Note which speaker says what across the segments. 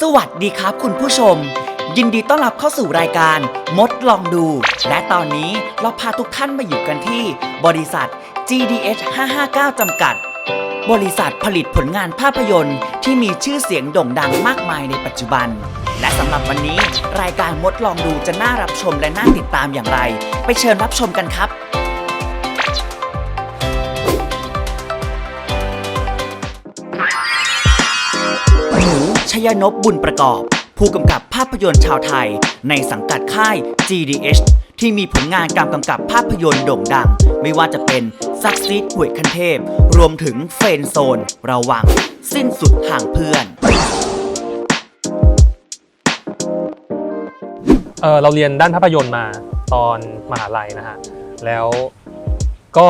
Speaker 1: สวัสดีครับคุณผู้ชม ยินดีต้อนรับเข้าสู่รายการมดลองดู และตอนนี้เราพาทุกท่านมาอยู่กันที่ บริษัท GDH 559 จำกัด บริษัทผลิตผลงานภาพยนตร์ที่มีชื่อเสียงโด่งดังมากมายในปัจจุบัน และสำหรับวันนี้ รายการมดลองดูจะน่ารับชมและน่าติดตามอย่างไร ไปเชิญรับชมกันครับ ชยนพบุญประกอบ ผู้กำกับภาพยนตร์ชาวไทย ในสังกัดค่าย GDH ที่มีผลงานการกำกับภาพยนตร์โด่งดัง ไม่ว่าจะเป็นซักซีดหวยคันเทพ รวมถึงเฟนโซน ระวัง สิ้นสุดทางเพื่อน
Speaker 2: เออเราเรียนด้านภาพยนตร์มาตอนมหาลัยนะฮะ แล้วก็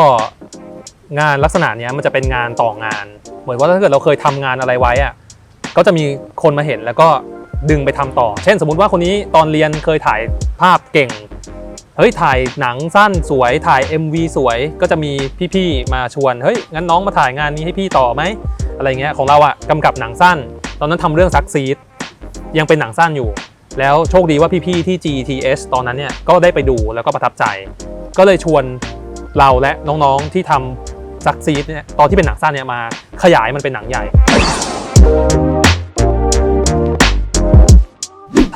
Speaker 2: งานลักษณะเนี้ยมันจะเป็นงานต่องาน เหมือนว่าถ้าเกิดเราเคยทำงานอะไรไว้อะ ก็จะมีคนมาเห็นแล้วก็ดึงไปทำต่อ เช่น สมมติว่าคนนี้ตอนเรียนเคยถ่ายภาพเก่ง เฮ้ยถ่ายหนังสั้นสวยถ่าย MV สวย ก็จะมีพี่ๆมาชวน เฮ้ยงั้นน้องมาถ่ายงานนี้ให้พี่ต่อไหมอะไรเงี้ยของเราอะกำกับหนังสั้น ตอนนั้นทำเรื่องซักซีดยังเป็นหนังสั้นอยู่ แล้วโชคดีว่าพี่ๆที่ GTS ตอนนั้นเนี่ยก็ได้ไปดูแล้วก็ประทับใจ ก็เลยชวนเราและน้องๆที่ทำซักซีดเนี่ยตอนที่เป็นหนังสั้นเนี่ยมาขยายมันเป็นหนังใหญ่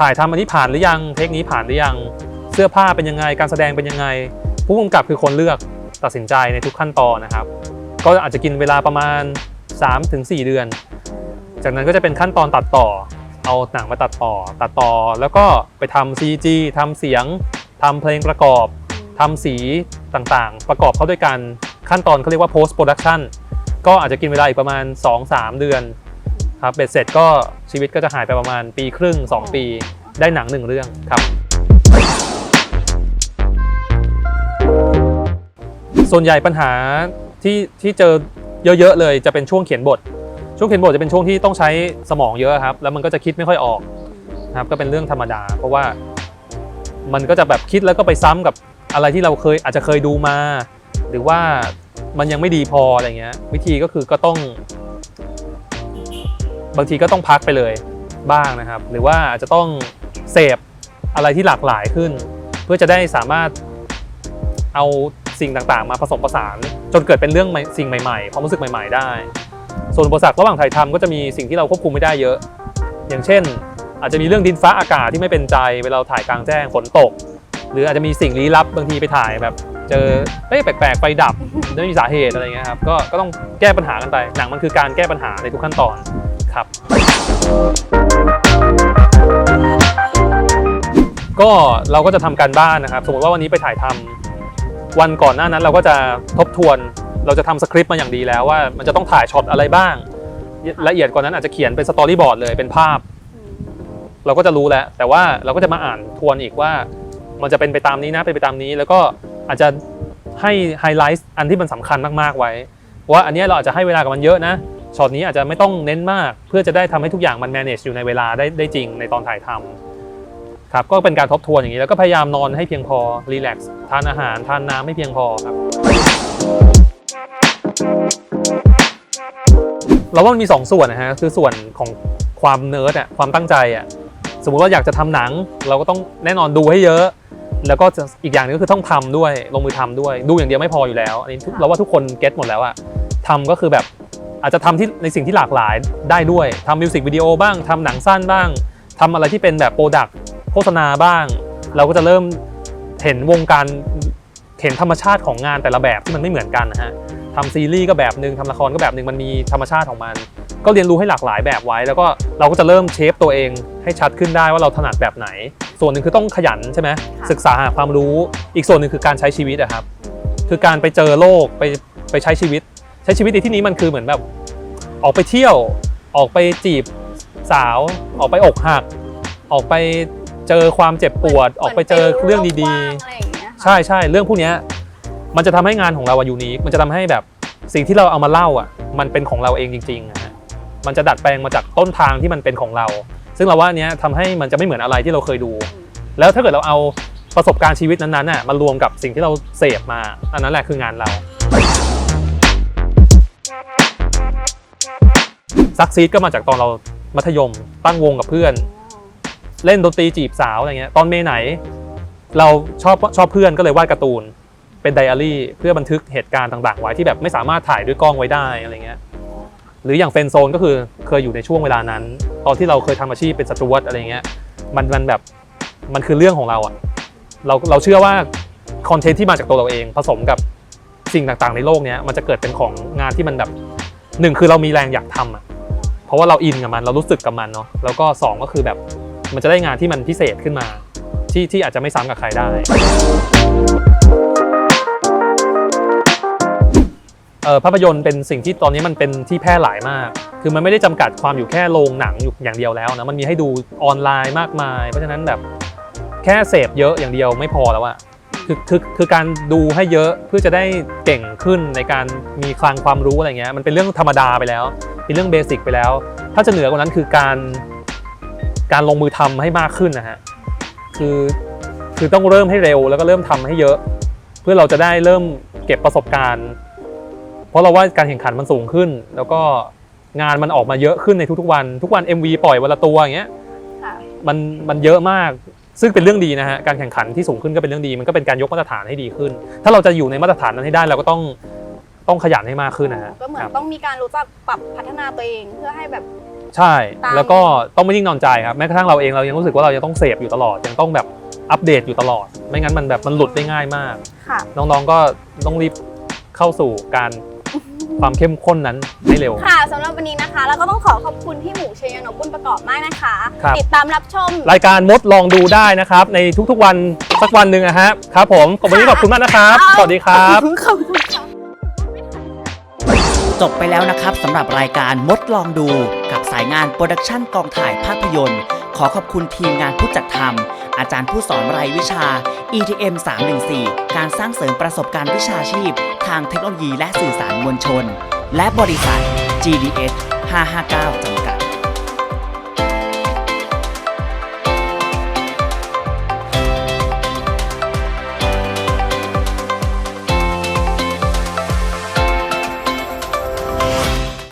Speaker 2: ถ่ายทำอันนี้ผ่านหรือยัง เทคนี้ผ่านหรือยัง เสื้อผ้าเป็นยังไง การแสดงเป็นยังไง ผู้กำกับคือคนเลือกตัดสินใจในทุกขั้นตอนนะครับ ก็อาจจะกินเวลาประมาณ 3-4 เดือน จากนั้นก็จะเป็นขั้นตอนตัดต่อ เอาหนังมาตัดต่อ ตัดต่อแล้วก็ไปทำ CG ทำเสียงทำเพลงประกอบทำสีต่างๆ ประกอบเข้าด้วยกัน ขั้นตอนเขาเรียกว่า post production ก็อาจจะกินเวลาอีกประมาณ 2-3 เดือนครับเบ็ดเสร็จก็ ชีวิตก็จะหายไปประมาณปีครึ่ง 2 ปี ได้หนังหนึ่งเรื่องครับส่วนใหญ่ปัญหาที่ที่เจอเยอะๆเลยจะเป็นช่วงเขียนบท ช่วงเขียนบทจะเป็นช่วงที่ต้องใช้สมองเยอะครับ แล้วมันก็จะคิดไม่ค่อยออกนะครับก็เป็นเรื่องธรรมดา เพราะว่ามันก็จะแบบคิดแล้วก็ไปซ้ำกับอะไรที่เราเคยอาจจะเคยดูมา หรือว่ามันยังไม่ดีพออะไรเงี้ยวิธีก็คือก็ต้อง บางทีก็ต้องพักไปเลยบ้างนะครับ หรือว่าอาจจะต้องเสพอะไรที่หลากหลายขึ้น เพื่อจะได้สามารถเอาสิ่งต่างๆ มาผสมผสาน จนเกิดเป็นเรื่องใหม่สิ่งใหม่ๆความรู้สึกใหม่ ๆ ได้ ส่วนอุปสรรคระหว่างถ่ายทำก็จะมีสิ่งที่เราควบคุมไม่ได้เยอะ อย่างเช่น อาจจะมีเรื่องดินฟ้าอากาศที่ไม่เป็นใจเวลาถ่ายกลางแจ้งฝนตก หรืออาจจะมีสิ่งลี้ลับบางทีไปถ่ายแบบเจอเอ้ยแปลกๆไฟดับไม่มีสาเหตุอะไรเงี้ยครับก็ก็ต้องแก้ปัญหากันไปหนังมันคือการแก้ปัญหาในทุกขั้นตอนครับ ก็เราก็จะทำการบ้านนะครับ สมมติว่าวันนี้ไปถ่ายทำวันก่อนหน้านั้นเราก็จะทบทวน เราจะทำสคริปต์มาอย่างดีแล้วว่ามันจะต้องถ่ายช็อตอะไรบ้าง ละเอียดกว่านั้นอาจจะเขียนเป็นสตอรี่บอร์ดเลยเป็นภาพ เราก็จะรู้แล้ว แต่ว่าเราก็จะมาอ่านทวนอีกว่า มันจะเป็นไปตามนี้นะเป็นไปตามนี้ แล้วก็อาจจะให้ไฮไลท์อันที่มันสำคัญมากๆไว้ว่าอันนี้เราอาจจะให้เวลากับมันเยอะนะ ช็อตนี้อาจจะไม่ต้องเน้นมาก เพื่อจะได้ทำให้ทุกอย่างมัน manage อยู่ในเวลาได้ได้จริงในตอนถ่ายทำครับก็เป็นการทบทวนอย่างนี้แล้วก็พยายามนอนให้เพียงพอรีแลกซ์ทานอาหารทานน้ำให้เพียงพอครับเราว่ามันมีสองส่วนนะฮะคือส่วนของความเนิร์ดอะความตั้งใจอะสมมุติว่าอยากจะทำหนัง เราก็ต้องแน่นอนดูให้เยอะ แล้วก็อีกอย่างหนึงก็คือต้องทำด้วยลงมือทำด้วย ดูอย่างเดียวไม่พออยู่แล้วอันนี้เราว่าทุกคนเก็ตหมดแล้วอะทำก็คือแบบ อาจจะทำที่ในสิ่งที่หลากหลายได้ด้วยทำมิวสิกวิดีโอบ้างทำหนังสั้นบ้างทำอะไรที่เป็นแบบโปรดักต์โฆษณาบ้าง เราก็จะเริ่มเห็นวงการเห็นธรรมชาติของงานแต่ละแบบที่มันไม่เหมือนกันนะฮะทำซีรีส์ก็แบบหนึ่งทำละครก็แบบหนึ่งมันมีธรรมชาติของมัน ก็เรียนรู้ให้หลากหลายแบบไว้ แล้วก็เราก็จะเริ่มเชฟตัวเองให้ชัดขึ้นได้ว่าเราถนัดแบบไหน ส่วนหนึ่งคือต้องขยันใช่ไหม
Speaker 3: ค่ะ
Speaker 2: ศึกษาหาความรู้ อีกส่วนหนึ่งคือการใช้ชีวิตอะครับ คือการไปเจอโลกไปไปใช้ชีวิต ใช้ชีวิตในที่นี้มันคือเหมือนแบบ ออกไปเที่ยว ออกไปจีบสาว ออกไปอกหัก ออกไปเจอความเจ็บปวด ออกไปเจอเรื่องดีๆ
Speaker 3: ๆ
Speaker 2: ใช่ใช่เรื่องพวกเนี้ยมันจะทำให้งานของเราอะยูนิค มันจะทำให้แบบสิ่งที่เราเอามาเล่าอะ มันเป็นของเราเองจริงๆนะฮะมันจะดัดแปลงมาจากต้นทางที่มันเป็นของเรา ซึ่งเราว่าอันเนี้ยทำให้มันจะไม่เหมือนอะไรที่เราเคยดู แล้วถ้าเกิดเราเอาประสบการณ์ชีวิตนั้นๆน่ะมารวมกับสิ่งที่เราเสพมา อันนั้นแหละคืองานเรา ซักซีดก็มาจากตอนเรามัธยมตั้งวงกับเพื่อน เล่นดนตรีจีบสาวอะไรเงี้ยตอนเมไหน เราชอบชอบเพื่อนก็เลยวาดการ์ตูน เป็นไดอารี่เพื่อบันทึกเหตุการณ์ต่าง ๆ ไว้ที่แบบไม่สามารถถ่ายด้วยกล้องไว้ได้อะไรเงี้ยหรืออย่างเฟนโซนก็คือเคยอยู่ในช่วงเวลานั้น ตอนที่เราเคยทำอาชีพเป็นสจวตอะไรเงี้ยมันมันแบบมันคือเรื่องของเราอะเราเราเชื่อว่าคอนเทนต์ที่มาจากตัวเราเองผสมกับสิ่งต่างๆ ในโลกเนี้ยมันจะเกิดเป็นของงานที่มันแบบหนึ่งคือเรามีแรงอยากทำอะ เพราะว่าเราอินกับมันเรารู้สึกกับมันเนาะแล้วก็สองก็คือแบบมันจะได้งานที่มันพิเศษขึ้นมา ที่ที่อาจจะไม่ซ้ำกับใครได้เอ่อภาพยนตร์เป็นสิ่งที่ตอนนี้มันเป็นที่แพร่หลายมาก คือมันไม่ได้จำกัดความอยู่แค่โรงหนังอยู่อย่างเดียวแล้วนะ มันมีให้ดูออนไลน์มากมาย เพราะฉะนั้นแบบแค่เสพเยอะอย่างเดียวไม่พอแล้วอะคือคือคือการดูให้เยอะเพื่อจะได้เก่งขึ้นในการมีคลังความรู้อะไรเงี้ย มันเป็นเรื่องธรรมดาไปแล้ว เป็นเรื่องเบสิกไปแล้ว ถ้าจะเหนือกว่านั้นคือการการลงมือทำให้มากขึ้นนะฮะคือคือต้องเริ่มให้เร็วแล้วก็เริ่มทำให้เยอะ เพื่อเราจะได้เริ่มเก็บประสบการณ์ เพราะเราว่าการแข่งขันมันสูงขึ้น แล้วก็งานมันออกมาเยอะขึ้นในทุกๆวัน ทุกวัน MV ปล่อยวันละตัวอย่างเงี้ย
Speaker 3: ค่ะ
Speaker 2: มันมันเยอะมากซึ่งเป็นเรื่องดีนะฮะการแข่งขันที่สูงขึ้นก็เป็นเรื่องดี มันก็เป็นการยกมาตรฐานให้ดีขึ้น ถ้าเราจะอยู่ในมาตรฐานนั้นให้ได้เราก็ต้อง ต้องขยันให้มากขึ้นนะฮะ
Speaker 3: ก็เหมือ
Speaker 2: คนรับ
Speaker 3: ต้องมีการรู้จักปรับพัฒนาตัวเองเพื่อให้แบบ
Speaker 2: ใช่
Speaker 3: ตาม
Speaker 2: แล้วก็ต้องไม่นิ่งนอนใจครับแม้กระทั่งเราเองเรายังรู้สึกว่าเรายังต้องเสพอยู่ตลอดยังต้องแบบอัปเดตอยู่ตลอด ไม่งั้นมันแบบมันหลุดได้ง่ายมาก
Speaker 3: ค่ะ
Speaker 2: น้องๆก็ต้องรีบเข้าสู่การความเข้มข้นนั้นให้เร็ว
Speaker 3: ค่ะสำหรับวันนี้นะคะเราก็ต้องขอขอบคุณพี่หมูชัยนพบุญประกอบมากนะคะ
Speaker 2: ครับ
Speaker 3: ติดตามรับชม
Speaker 2: รายการมดลองดูได้นะครับ ในทุกๆวันสักวันหนึ่งนะฮะครับผมขอบวันนี้ขอบคุณมากนะครับ สวัสดีครับ
Speaker 3: ขอบคุณค่ะ
Speaker 1: จบไปแล้วนะครับสำหรับรายการมดลองดูกับสายงานโปรดักชันกองถ่ายภาพยนตร์ ขอขอบคุณทีมงานผู้จัดทำอาจารย์ผู้สอนรายวิชา ETM 314 การสร้างเสริมประสบการณ์วิชาชีพ ทางเทคโนโลยีและสื่อสารมวลชน และบริษัท GDS 559จำกัด